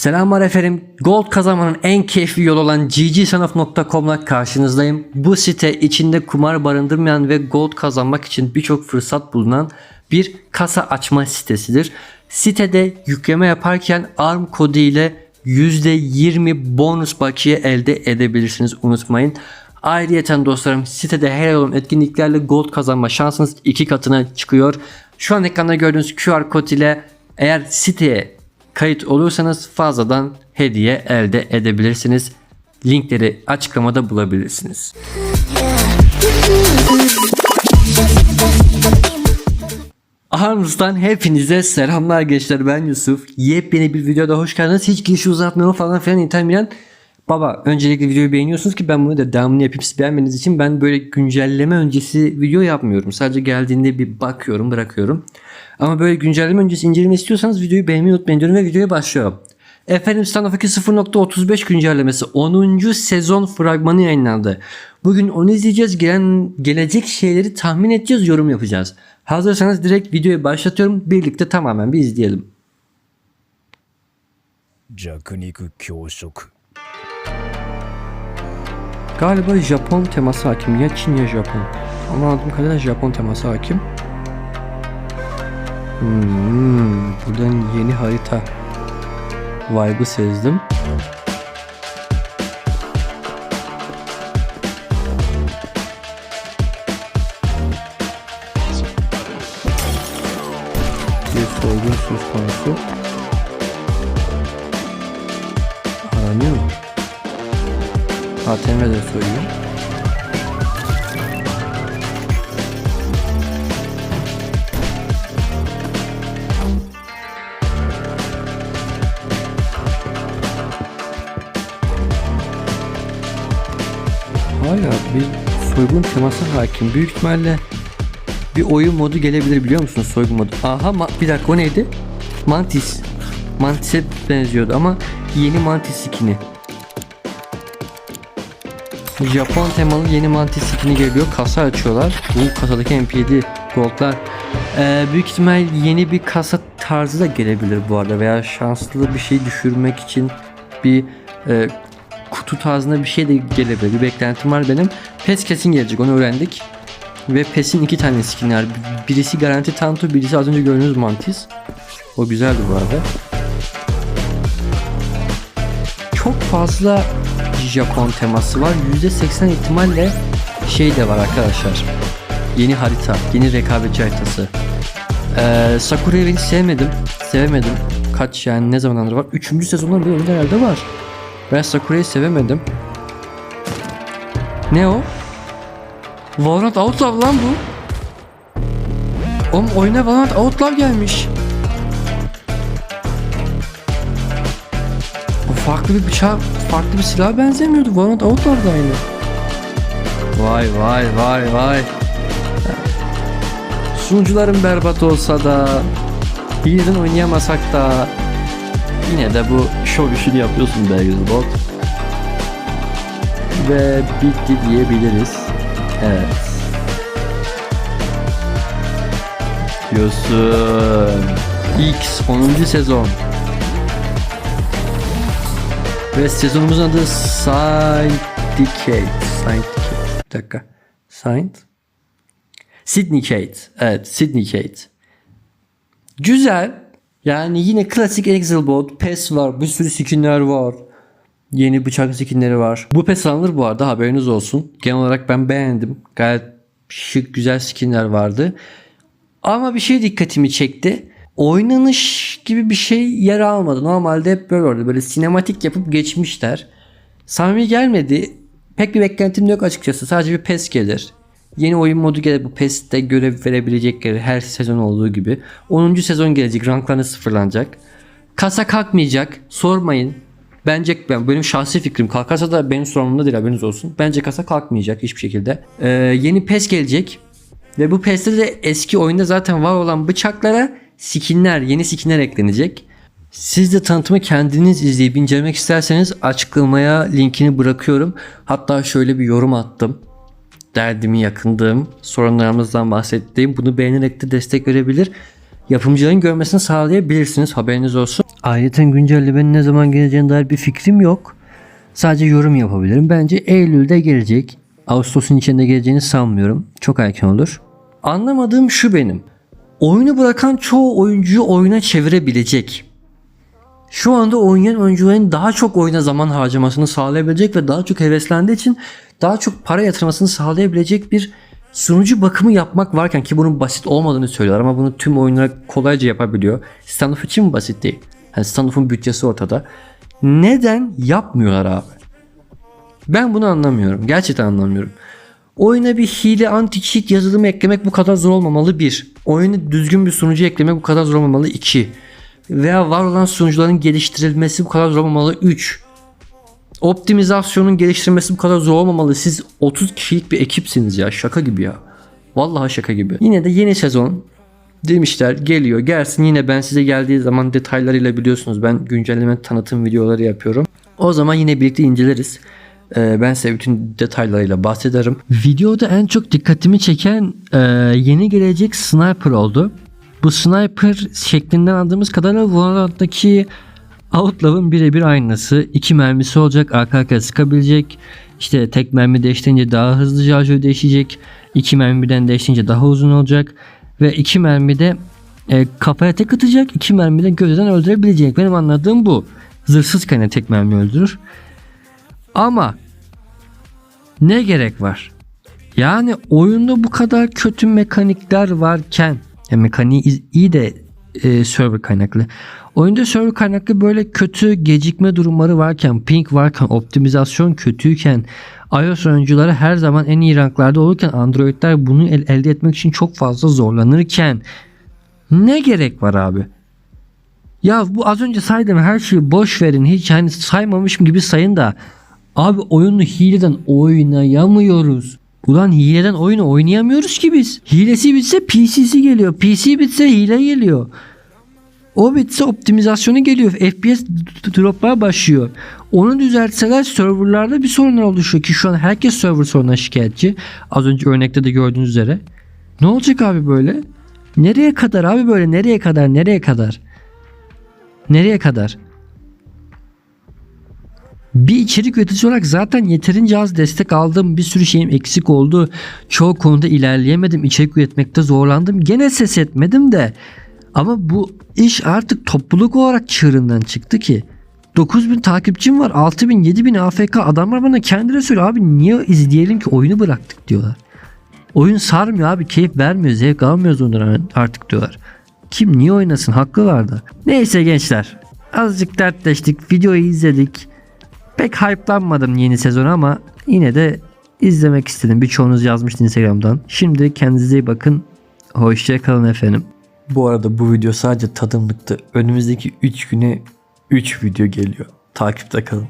Selamlar efendim. Gold kazanmanın en keyifli yolu olan ggsanaf.com'la karşınızdayım. Bu site içinde kumar barındırmayan ve gold kazanmak için birçok fırsat bulunan bir kasa açma sitesidir. Sitede yükleme yaparken ARM kodu ile %20 bonus bakiye elde edebilirsiniz unutmayın. Ayrıyeten dostlarım sitede her olan etkinliklerle gold kazanma şansınız iki katına çıkıyor. Şu an ekranda gördüğünüz QR kod ile eğer siteye kayıt olursanız fazladan hediye elde edebilirsiniz. Linkleri açıklamada bulabilirsiniz. Arms'tan hepinize selamlar gençler ben Yusuf. Yepyeni bir videoda hoş geldiniz. Hiç girişi uzatmıyorum falan filan intermeyen. Baba öncelikle videoyu beğeniyorsunuz ki ben bunu da devamını yapayım siz beğenmeniz için ben böyle güncelleme öncesi video yapmıyorum. Sadece geldiğinde bir bakıyorum bırakıyorum. Ama böyle güncelleme öncesi inceleme istiyorsanız videoyu beğenmeyi unutmayın diyorum ve videoya başlıyorum. Efendim Standoff 2 0.35 güncellemesi 10. sezon fragmanı yayınlandı. Bugün onu izleyeceğiz. Gelen, gelecek şeyleri tahmin edeceğiz, yorum yapacağız. Hazırsanız direkt videoyu başlatıyorum. Birlikte tamamen bir izleyelim. 弱肉强食 Galiba Japon teması hakim. Ya Çin ya Japon. Ama anladığım kadarıyla Japon teması hakim. Hmm, buradan yeni harita vibe'ı sezdim. Bir soygun söz konusu. ATM'de soyuyor. Hala bir soygun teması hakim. Büyük ihtimalle bir oyun modu gelebilir biliyor musunuz soygun modu? Aha bir dakika o neydi? Mantis. Mantis'e benziyordu ama yeni Mantis skin'i. Japon temalı yeni Mantis skin'i geliyor. Kasa açıyorlar. Bu kasadaki MP7 Gold'lar. Ee, büyük ihtimal yeni bir kasa tarzı da gelebilir bu arada. Veya şanslı bir şey düşürmek için bir e, kutu tarzında bir şey de gelebilir. Bir beklentim var benim. PES kesin gelecek onu öğrendik. Ve PES'in iki tane skin'i var. Birisi Garanti Tanto, birisi az önce gördüğünüz Mantis. O güzeldi bu arada. Çok fazla Japon teması var. %80 ihtimalle şey de var arkadaşlar. Yeni harita, yeni rekabetçi haritası. Ee, Sakura'yı hiç sevmedim. Sevemedim. Kaç yani ne zamandır var? Üçüncü sezondan beri oyunda herhalde var. Ben Sakura'yı sevemedim. Ne o? Valorant Outlaw lan bu. Oğlum oyuna Valorant Outlaw gelmiş. O farklı bir bıçağa, farklı bir silaha benzemiyordu. Valorant Outlaw'da aynı. Vay vay vay vay. Sunucuların berbat olsa da, birden oynayamasak da yine de bu şov işini yapıyorsun be bot. Ve bitti diyebiliriz. Evet. Yosun. X 10. sezon. Ve sezonumuzun adı Syndicate. Syndicate. Bir dakika. Synd. Syndicate. Evet Syndicate. Güzel. Yani yine klasik Excel bot. PES var. Bir sürü skinler var. Yeni bıçak skinleri var. Bu PES alınır bu arada haberiniz olsun. Genel olarak ben beğendim. Gayet şık güzel skinler vardı. Ama bir şey dikkatimi çekti. Oynanış gibi bir şey yer almadı. Normalde hep böyle oldu. Böyle sinematik yapıp geçmişler. Samimi gelmedi. Pek bir beklentim yok açıkçası. Sadece bir PES gelir. Yeni oyun modu gelir. Bu PES'te görev verebilecekleri her sezon olduğu gibi. 10. sezon gelecek. Ranklarını sıfırlanacak. Kasa kalkmayacak. Sormayın. Bence ben benim şahsi fikrim kalkarsa da benim sorumluluğumda değil haberiniz olsun. Bence kasa kalkmayacak hiçbir şekilde. Ee, yeni PES gelecek. Ve bu PES'te de eski oyunda zaten var olan bıçaklara skinler, yeni skinler eklenecek. Siz de tanıtımı kendiniz izleyip incelemek isterseniz açıklamaya linkini bırakıyorum. Hatta şöyle bir yorum attım. Derdimi yakındığım, sorunlarımızdan bahsettiğim bunu beğenerek de destek verebilir. Yapımcıların görmesini sağlayabilirsiniz haberiniz olsun. Ayrıca güncellemenin ne zaman geleceğine dair bir fikrim yok. Sadece yorum yapabilirim. Bence Eylül'de gelecek. Ağustos'un içinde geleceğini sanmıyorum. Çok erken olur. Anlamadığım şu benim. Oyunu bırakan çoğu oyuncuyu oyuna çevirebilecek. Şu anda oynayan oyuncuların daha çok oyuna zaman harcamasını sağlayabilecek ve daha çok heveslendiği için daha çok para yatırmasını sağlayabilecek bir sunucu bakımı yapmak varken ki bunun basit olmadığını söylüyorlar ama bunu tüm oyunlara kolayca yapabiliyor. Standoff için mi basit değil? Yani Standoff'un bütçesi ortada. Neden yapmıyorlar abi? Ben bunu anlamıyorum. Gerçekten anlamıyorum. Oyuna bir hile anti-cheat yazılımı eklemek bu kadar zor olmamalı bir. Oyuna düzgün bir sunucu eklemek bu kadar zor olmamalı iki. Veya var olan sunucuların geliştirilmesi bu kadar zor olmamalı 3. Optimizasyonun geliştirilmesi bu kadar zor olmamalı. Siz 30 kişilik bir ekipsiniz ya. Şaka gibi ya. Vallahi şaka gibi. Yine de yeni sezon demişler geliyor gelsin yine ben size geldiği zaman detaylarıyla biliyorsunuz ben güncelleme tanıtım videoları yapıyorum. O zaman yine birlikte inceleriz. Ee, ben size bütün detaylarıyla bahsederim. Videoda en çok dikkatimi çeken e, yeni gelecek sniper oldu. Bu sniper şeklinden aldığımız kadarıyla Valorant'taki Outlaw'ın birebir aynısı. İki mermisi olacak, arka arkaya sıkabilecek. İşte tek mermi değiştirince daha hızlı şarjör değişecek. İki mermi birden değiştirince daha uzun olacak. Ve iki mermi de e, kafaya tek atacak. iki mermi de gövdeden öldürebilecek. Benim anladığım bu. Zırhsız kayna tek mermi öldürür. Ama ne gerek var? Yani oyunda bu kadar kötü mekanikler varken ya mekaniği iyi de e, server kaynaklı. Oyunda server kaynaklı böyle kötü gecikme durumları varken, ping varken, optimizasyon kötüyken, iOS oyuncuları her zaman en iyi ranklarda olurken Android'ler bunu el- elde etmek için çok fazla zorlanırken ne gerek var abi? Ya bu az önce saydığım her şeyi boş verin. Hiç hani saymamışım gibi sayın da. Abi oyunu hileden oynayamıyoruz. Ulan hileden oyunu oynayamıyoruz ki biz. Hilesi bitse PC'si geliyor. PC bitse hile geliyor. O bitse optimizasyonu geliyor. FPS droplar başlıyor. Onu düzeltseler serverlarda bir sorunlar oluşuyor ki şu an herkes server sorununa şikayetçi. Az önce örnekte de gördüğünüz üzere. Ne olacak abi böyle? Nereye kadar abi böyle? Nereye kadar? Nereye kadar? Nereye kadar? Bir içerik üreticisi olarak zaten yeterince az destek aldım. Bir sürü şeyim eksik oldu. Çoğu konuda ilerleyemedim. İçerik üretmekte zorlandım. Gene ses etmedim de. Ama bu iş artık topluluk olarak çığırından çıktı ki. 9000 takipçim var. 6000 7000 AFK adamlar bana kendileri söylüyor. Abi niye izleyelim ki oyunu bıraktık diyorlar. Oyun sarmıyor abi. Keyif vermiyor. Zevk almıyoruz ondan artık diyorlar. Kim niye oynasın? Haklılardı. Neyse gençler. Azıcık dertleştik. Videoyu izledik. Pek hype'lanmadım yeni sezon ama yine de izlemek istedim. Birçoğunuz yazmıştı Instagram'dan. Şimdi kendinize iyi bakın. Hoşçakalın efendim. Bu arada bu video sadece tadımlıktı. Önümüzdeki 3 güne 3 video geliyor. Takipte kalın.